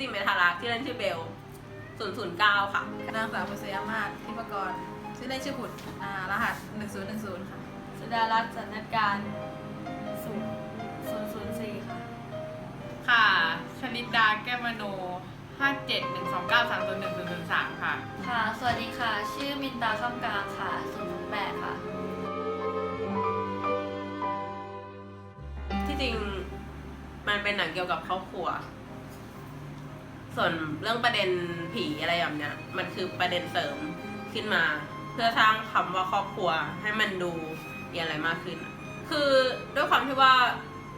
ติเมทารักที่เล่นชื่อเบล 009 ค่ะ นางสาวพุษยามาศทิพกรชื่อเล่นชื่อบุตรอ่ารหัส 1010 ค่ะ สุดารัตน์สันนิการศูนย์ศูนย์ศูนย์สี่ค่ะ ค่ะ ชนิดดาแก้วมโน 5712930103ค่ะ ค่ะ สวัสดีค่ะ ชื่อมินตาข้ามกลางค่ะศูนย์แปดค่ะ ที่จริงมันเป็นหนังเกี่ยวกับครอบครัว ส่วนเรื่องประเด็นผีอะไรแบบเนี้ยมันคือประเด็นเสริมขึ้นมา เพื่อสร้างคำว่าครอบครัวให้มันดูมีอะไรมากขึ้น คือด้วยความที่ว่า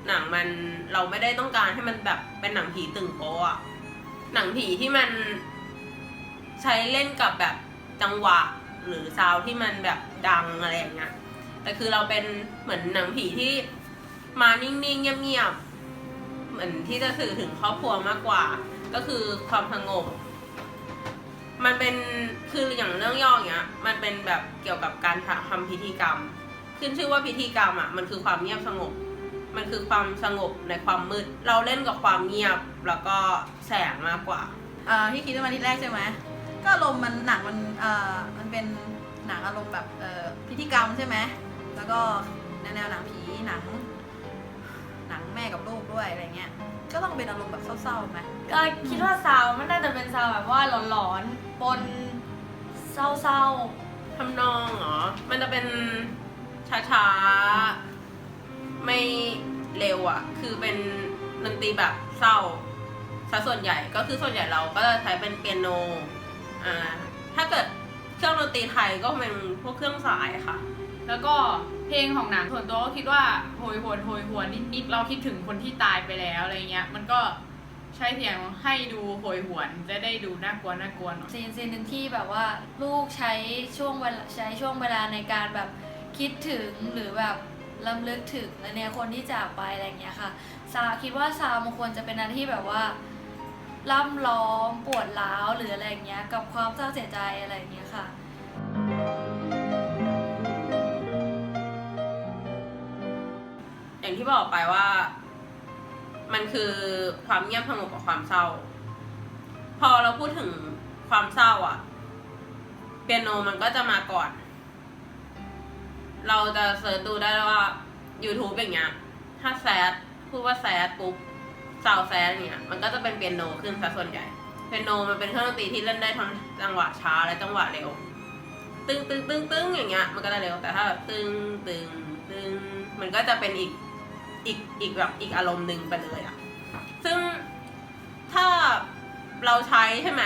หนังมันเราไม่ได้ต้องการให้มันแบบเป็นหนังผีตึงโป๊ะหนังผีที่มันใช้เล่นกับแบบจังหวะหรือซาวที่มันแบบดังอะไรอย่างเงี้ยแต่คือเราเป็นเหมือนหนังผีที่มานิ่งๆเงียบๆเหมือนที่จะสื่อถึงครอบครัวมากกว่า ก็คือความสงบ มันเป็นคืออย่างเรื่องย่ออย่างเงี้ย มันเป็นแบบเกี่ยวกับการทำพิธีกรรม ขึ้นชื่อว่าพิธีกรรมอะมันคือความเงียบสงบ มันคือความสงบในความมืด เราเล่นกับความเงียบแล้วก็แสงมากกว่าอ่าที่คิดมาทีแรกใช่ไหมก็อารมณ์มันหนังมันเอ่อมันเป็นหนังอารมณ์แบบเอ่อพิธีกรรมใช่ไหมแล้วก็แนวแนวหนังผีหนัง หนังแม่กับลูกด้วยอะไรเงี้ย ก็ต้องเป็นอารมณ์แบบเศร้าๆไหมก็คิดว่าซาวมันน่าจะเป็นซาวแบบว่าหลอนๆปนเศร้าทำนองเหรอ มันจะเป็นช้าๆ ไม่เร็วอะคือเป็นดนตรีแบบเศร้าซะส่วนใหญ่ ก็คือส่วนใหญ่เราก็จะใช้เป็นเปียโน อ่า ถ้าเกิดเครื่องดนตรีไทยก็เป็นพวกเครื่องสายค่ะ แล้วก็เพลงของหนังส่วนตัวก็คิดว่าโหยหวนโหยหวนนิดๆเราคิดถึงคนที่ตายไปแล้วอะไรเงี้ย มันก็ใช้เสียงให้ดูโหยหวนจะได้ดูน่ากลัวน่ากลัวหน่อยซีนซีนหนึ่งที่แบบว่าลูกใช้ช่วงเวลาใช้ช่วงเวลาในการแบบคิดถึงหรือแบบลำลึกถึงในคนที่จากไปอะไรเงี้ยค่ะ ซาคิดว่าซามควรจะเป็นอะไรที่แบบว่าล่ำร้องปวดร้าวหรืออะไรเงี้ย กับความเศร้าเสียใจอะไรเงี้ยค่ะ อย่างที่บอกไปว่า มันคือความเงียบสงบกับความเศร้า พอเราพูดถึงความเศร้าอะเปียโนมันก็จะมาก่อน เราจะเสิร์ชดูได้ว่า YouTube อย่างเงี้ย ถ้าแซดพูดว่าแซดปุ๊บซาวแซดเงี้ยมันก็จะเป็นเปียโนขึ้นซะส่วนใหญ่ เปียโนมันเป็นเครื่องดนตรีที่เล่นได้ทั้งจังหวะช้าและจังหวะเร็ว ตึงตึงตึงตึงอย่างเงี้ย มันก็จะเร็วแต่ถ้าแบบตึงตึงตึงมันก็จะเป็นอีก อีกอีกแบบอีกอารมณ์หนึ่งไปเลยอะซึ่งถ้าเราใช้ใช่ไหม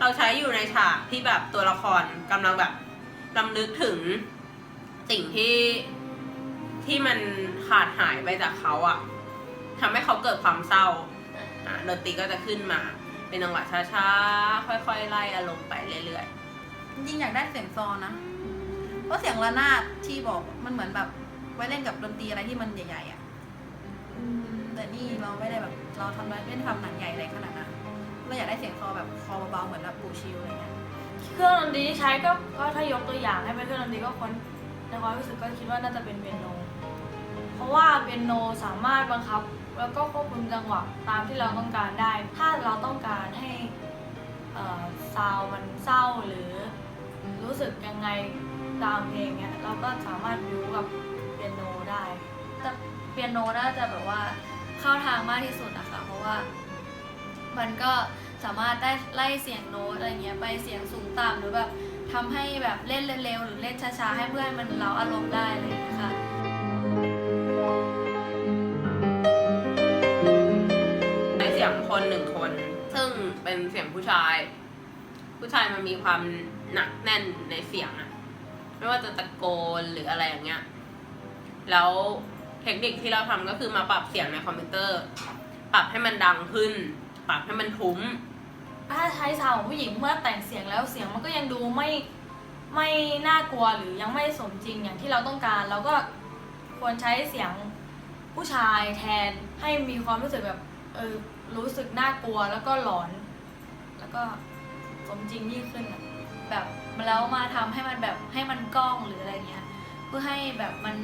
เราใช้อยู่ในฉากที่แบบตัวละครกำลังแบบลำลึกถึงสิ่งที่ที่มันขาดหายไปจากเขาอะทำให้เขาเกิดความเศร้าอะดนตรีก็จะขึ้นมา เป็นจังหวะช้าๆ ค่อยๆ ไล่อารมณ์ไปเรื่อยจริงอยากได้เสียงซอนะ เพราะเสียงระนาดที่บอกมันเหมือนแบบไว้เล่นกับดนตรีอะไรที่มันใหญ่ๆอะอืม แต่นี่เราไม่ได้แบบเราทำไม่ได้ทำหนังใหญ่อะไรขนาดนั้นเราอยากได้เสียงคอแบบคอเบาๆเหมือนแบบปูชิลอะไรเงี้ยเครื่องดนตรีที่ใช้ก็ก็ถ้ายกตัวอย่างให้เป็นเครื่องดนตรีก็คนในความรู้สึกก็คิดว่าน่าจะเป็นเปียโน เพราะว่าเปียโนสามารถบังคับ แล้วก็ควบคุมจังหวะตามที่เราต้องการได้ ถ้าเราต้องการให้เอ่อซาวมันเศร้าหรือรู้สึกยังไงตามเพลงเนี้ยเราก็สามารถรู้กับเปียโนได้แต่เปียโนน่าจะแบบว่า เข้าทางมากที่สุดนะคะเพราะว่ามันก็สามารถได้ไล่เสียงโน้ตอะไรเงี้ยไปเสียงสูงต่ำหรือแบบทำให้แบบเล่นเร็วๆหรือเล่นช้าๆให้เพื่อนมันเล้าอารมณ์ได้อะไรอย่างเลยค่ะในเสียงคนหนึ่งคน ซึ่งเป็นเสียงผู้ชาย ผู้ชายมันมีความหนักแน่นในเสียงอะไม่ว่าจะตะโกนหรืออะไรอย่างเงี้ย แล้ว เทคนิคที่เราทำก็คือมาปรับเสียงในคอมพิวเตอร์ ปรับให้มันดังขึ้น ปรับให้มันทุ้ม ถ้าใช้ซาวของผู้หญิงเมื่อแต่งเสียงแล้วเสียงมันก็ยังดูไม่ไม่น่ากลัวหรือยังไม่สมจริงอย่างที่เราต้องการ เราก็ควรใช้เสียงผู้ชายแทนให้มีความรู้สึกแบบเออรู้สึกน่ากลัวแล้วก็หลอน แล้วก็สมจริงยิ่งขึ้นแบบแล้วมาทำให้มันแบบให้มันกล้องหรืออะไรเงี้ย เพื่อให้แบบมัน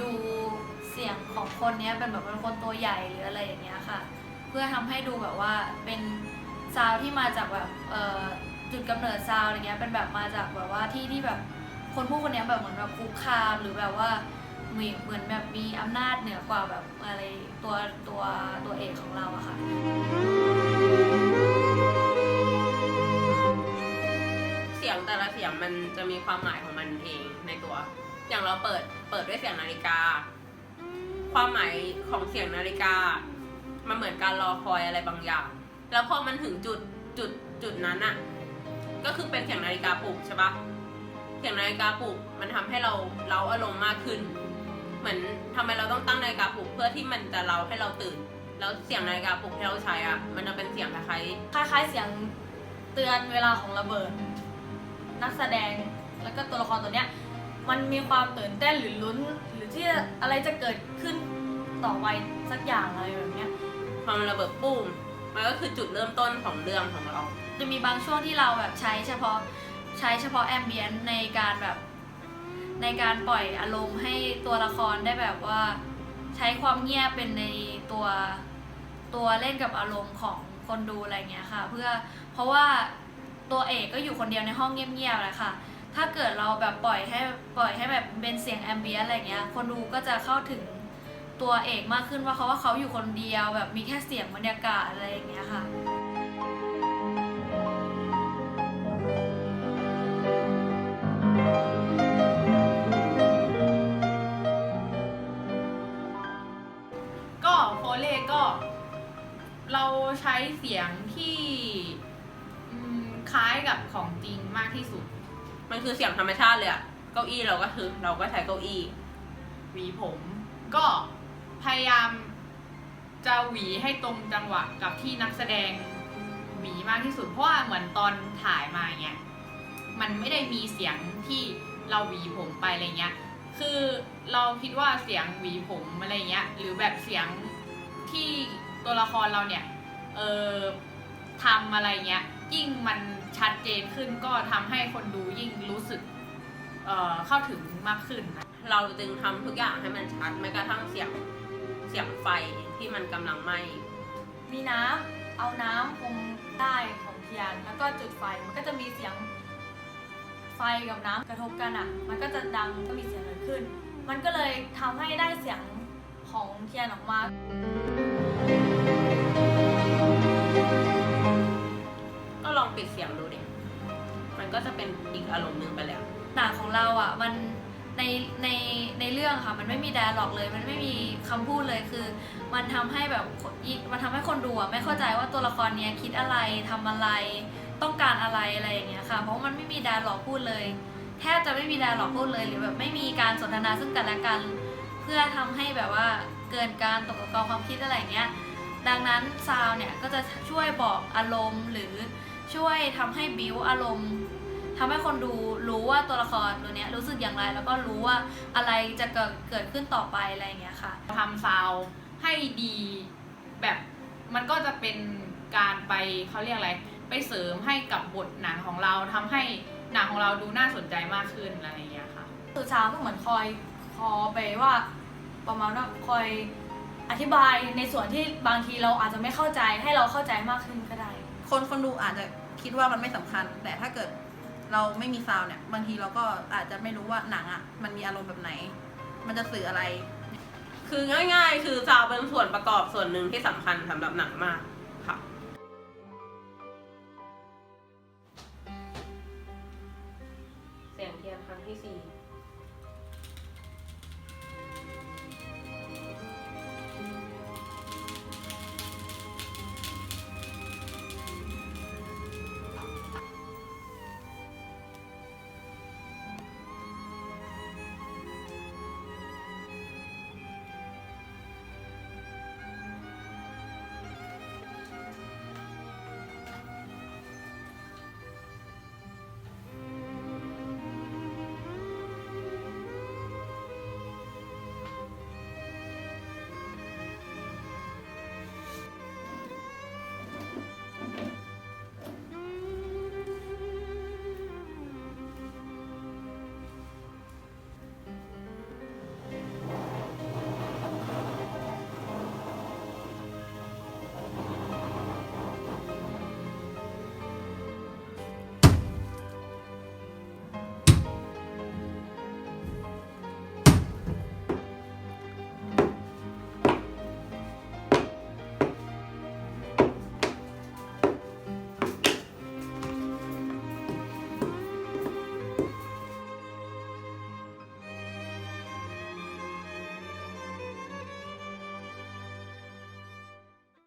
ดู เสียงของคนเนี้ยเป็นแบบเป็นคนตัวใหญ่หรืออะไรอย่างเงี้ยค่ะ เพื่อทำให้ดูแบบว่าเป็นซาวที่มาจากแบบเอ่อจุดกำเนิดซาวอะไรเงี้ยเป็นแบบมาจากแบบว่าที่ที่แบบคนผู้คนเนี้ยแบบเหมือนแบบคุกคามหรือแบบว่ามีเหมือนแบบมีอำนาจเหนือกว่าแบบอะไรตัวตัวตัวเอกของเราอะค่ะเสียงแต่ละเสียงมันจะมีความหมายของมันเองในตัว อย่างเราเปิดเปิดด้วยเสียงนาฬิกา ความหมายของเสียงนาฬิกา มันเหมือนการรอคอยอะไรบางอย่าง แล้วพอมันถึงจุดจุดจุดนั้นอะก็คือเป็นเสียงนาฬิกาปลุกใช่ปะเสียงนาฬิกาปลุกมันทำให้เราเล้าอารมณ์มากขึ้น เหมือนทำไมเราต้องตั้งนาฬิกาปลุกเพื่อที่มันจะเล้าให้เราตื่น แล้วเสียงนาฬิกาปลุกที่เราใช้อะมันจะเป็นเสียงคล้ายคล้ายๆเสียงเตือนเวลาของระเบิด นักแสดงแล้วก็ตัวละครตัวเนี้ย มันมีความตื่นเต้นหรือลุ้น หรือที่อะไรจะเกิดขึ้นต่อไปสักอย่างอะไรแบบเนี้ยๆพอมันระเบิดปุ้มมันก็คือจุดเริ่มต้นของเรื่องของเรา จะมีบางช่วงที่เราแบบใช้เฉพาะใช้เฉพาะแอมเบียนในการแบบในการปล่อยอารมณ์ให้ตัวละครได้แบบว่า ใช้ความเงียบเป็นในตัวตัวเล่นกับอารมณ์ของคนดูอะไรเงี้ยค่ะ เพื่อเพราะว่าตัวเอกก็อยู่คนเดียวในห้องเงียบๆแหละค่ะ ถ้าเกิดเราแบบปล่อยให้ปล่อยให้แบบเป็นเสียงแอมเบียนอะไรเงี้ย คนดูก็จะเข้าถึงตัวเอกมากขึ้นว่าเขาว่าเขาอยู่คนเดียว แบบมีแค่เสียงบรรยากาศอะไรอย่างเงี้ยค่ะก็โฟเล่ก็ เราใช้เสียง มันคือเสียงธรรมชาติเลยอะเก้าอี้เราก็คือ เราก็ใช้เก้าอี้ หวีผมก็พยายามจะหวีให้ตรงจังหวะกับที่นักแสดงหวีมากที่สุด เพราะว่าเหมือนตอนถ่ายมาเนี่ยมันไม่ได้มีเสียงที่เราหวีผมไปอะไรเงี้ย คือเราคิดว่าเสียงหวีผมอะไรเงี้ย หรือแบบเสียงที่ตัวละครเราเนี่ย เออทำอะไรเงี้ย ยิ่งมันชัดเจนขึ้นก็ทำให้คนดูยิ่งรู้สึกเอ่อเข้าถึงมากขึ้นนะเราจึงทำทุกอย่างให้มันชัดแม้กระทั่งเสียงเสียงไฟที่มันกำลังไหม้มีน้ำเอาน้ำคลุมใต้ของเทียน แล้วก็จุดไฟมันก็จะมีเสียงไฟกับน้ำกระทบกันอะ มันก็จะดังก็มีเสียงเกิดขึ้น มันก็เลยทำให้ได้เสียงของเทียนออกมา องปิดเสียงดูดิมันก็จะเป็นอีกอารมณ์หนึ่งไปแล้ว หนังของเราอะมันในในในเรื่องค่ะมันไม่มี d ด a l ล็อกเลย มันไม่มีคำพูดเลยคือ มันทำให้แบบมันทำให้คนดูอะไม่เข้าใจว่าตัวละครเนี้ยคิดอะไรทำอะไรต้องการอะไรอะไรอย่างเงี้ยค่ะ เพราะมันไม่มี d ด a l ล็อกพูดเลย แทบจะไม่มี d ด a l ล็อกพูดเลยหรือแบบไม่มีการสนทนาซึ่งกันและกัน เพื่อทำให้แบบว่าเกินการตกตะกอนความคิดอะไรเงี้ยดังนั้นซาวเนี่ยก็จะช่วยบอกอารมณ์หรือ ช่วยทำให้บิวอารมณ์ทำให้คนดูรู้ว่าตัวละครตัวเนี้ยรู้สึกอย่างไร แล้วก็รู้ว่าอะไรจะเกิดเกิดขึ้นต่อไปอะไรอย่างเงี้ยค่ะทำซาวด์ให้ดีแบบมันก็จะเป็นการไปเขาเรียกอะไร ไปเสริมให้กับบทหนังของเราทำให้หนังของเราดูน่าสนใจมากขึ้นอะไรอย่างเงี้ยค่ะคือซาวก็เหมือนคอยคอไปว่าประมาณว่าคอยอธิบายในส่วนที่บางทีเราอาจจะไม่เข้าใจให้เราเข้าใจมากขึ้นก็ได้ คนคนดูอาจจะ คิดว่ามันไม่สำคัญ แต่ถ้าเกิดเราไม่มีซาวเนี่ย บางทีเราก็อาจจะไม่รู้ว่าหนังอะ มันมีอารมณ์แบบไหน มันจะสื่ออะไร คือง่าย ๆ คือซาวเป็นส่วนประกอบส่วนหนึ่งที่สำคัญสำหรับหนังมาก